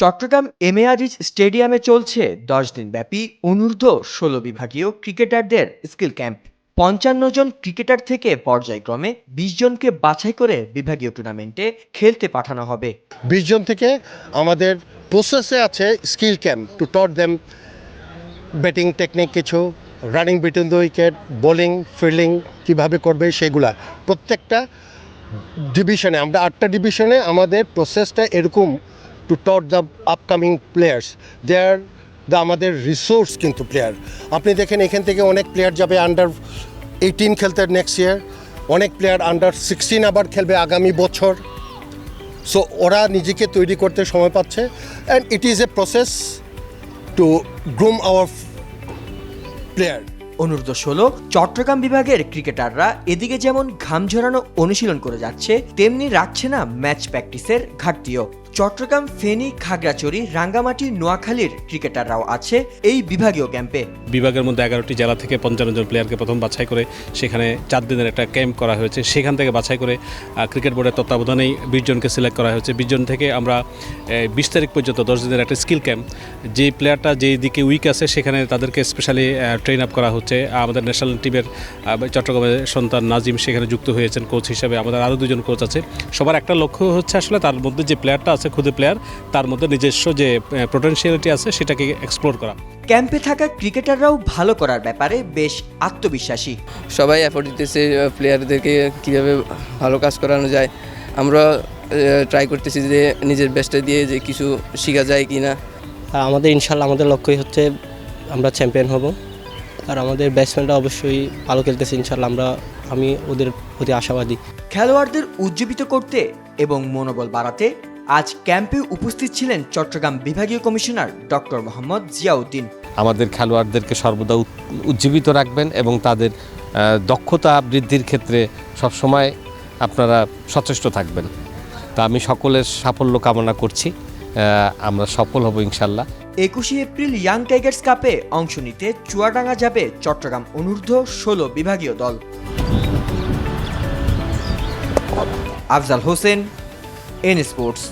চট্টগ্রাম এমএআরিজ স্টেডিয়ামে চলছে দশ দিন ব্যাপী অনূর্ধ্ব ষোলো বিভাগীয় ক্রিকেটারদের স্কিল ক্যাম্প। পঞ্চান্ন জন ক্রিকেটার থেকে পর্যায়ক্রমে বিশ জনকে বাছাই করে বিভাগীয় টুর্নামেন্টে খেলতে পাঠানো হবে। বিশ জন থেকে আমাদের প্রসেসে আছে skill camp to taught them batting technique কিছু running between the wicket bowling fielding কীভাবে করবে সেগুলা। প্রত্যেকটা ডিভিশনে আমরা আটটা ডিভিশনে আমাদের প্রসেসটা এরকম to taught the upcoming players they are the আমাদের রিসোর্স কিন্তু প্লেয়ার আপনি দেখেন এখান থেকে অনেক প্লেয়ার যাবে আন্ডার এইটিন খেলতে নেক্সট ইয়ার অনেক প্লেয়ার আন্ডার সিক্সটিন আবার খেলবে আগামী বছর। সো ওরা নিজেকে তৈরি করতে সময় পাচ্ছে। And it is a process to groom our player অনূর্ধ্ব ষোলো চট্টগ্রাম বিভাগের ক্রিকেটাররা এদিকে যেমন ঘাম ঝরানো অনুশীলন করে যাচ্ছে, তেমনি রাখছে না ম্যাচ প্র্যাকটিসের ঘাটতিও। চট্টগ্রাম ফেনী খাগড়াছড়ি রাঙ্গামাটি নোয়াখালীর ক্রিকেটাররাও আছে এই বিভাগীয় ক্যাম্পে। বিভাগের মধ্যে এগারোটি জেলা থেকে পঞ্চান্ন জন প্লেয়ারকে প্রথম বাছাই করে সেখানে চার দিনের একটা ক্যাম্প করা হয়েছে। সেখান থেকে বাছাই করে ক্রিকেট বোর্ডের তত্ত্বাবধানেই বিশ জনকে সিলেক্ট করা হয়েছে। বিশ জন থেকে আমরা বিশ তারিখ পর্যন্ত দশ দিনের একটা স্কিল ক্যাম্প যে প্লেয়ারটা যেই দিকে উইক আছে, সেখানে তাদেরকে স্পেশালি ট্রেন আপ করা হচ্ছে। আমাদের ন্যাশনাল টিমের চট্টগ্রামের সন্তান নাজিম সেখানে যুক্ত হয়েছেন কোচ হিসেবে। আমাদের আরও দুজন কোচ আছে। সবার একটা লক্ষ্য হচ্ছে আসলে তার মধ্যে যে প্লেয়ারটা আছে খুদে প্লেয়ার তার মধ্যে নিজস্ব যে পোটেনশিয়ালিটি আছে সেটাকে এক্সপ্লোর করা। ক্যাম্পে থাকা ক্রিকেটাররাও ভালো করার ব্যাপারে বেশ আত্মবিশ্বাসী। সবাই এফোর্ট দিতেছে প্লেয়ারদেরকে কীভাবে ভালো কাজ করানো যায়। আমরা ট্রাই করতেছি যে নিজের বেস্টটা দিয়ে যে কিছু শেখা যায় কি না আমাদের ইনশাল্লাহ আমাদের লক্ষ্যই হচ্ছে আমরা চ্যাম্পিয়ন হব। আর আমাদের ব্যাটসম্যানরা অবশ্যই ভালো খেলতেছে ইনশাল্লাহ আমরা আমি ওদের প্রতি আশাবাদী। খেলোয়াড়দের উজ্জীবিত করতে এবং মনোবল বাড়াতে আজ ক্যাম্পে উপস্থিত ছিলেন চট্টগ্রাম বিভাগীয় কমিশনার ডক্টর মোহাম্মদ জিয়াউদ্দিন। আমাদের খেলোয়াড়দেরকে সর্বদা উজ্জীবিত রাখবেন এবং তাদের দক্ষতা বৃদ্ধির ক্ষেত্রে সবসময় আপনারা সচেষ্ট থাকবেন। তা আমি সকলের সাফল্য কামনা করছি। আমরা সফল হব ইনশাল্লাহ। একুশে এপ্রিল ইয়াং টাইগার্স কাপে অংশ নিতে চুয়াডাঙ্গা যাবে চট্টগ্রাম অনূর্ধ্ব ষোলো বিভাগীয় দল। Afzal Hossain N sports.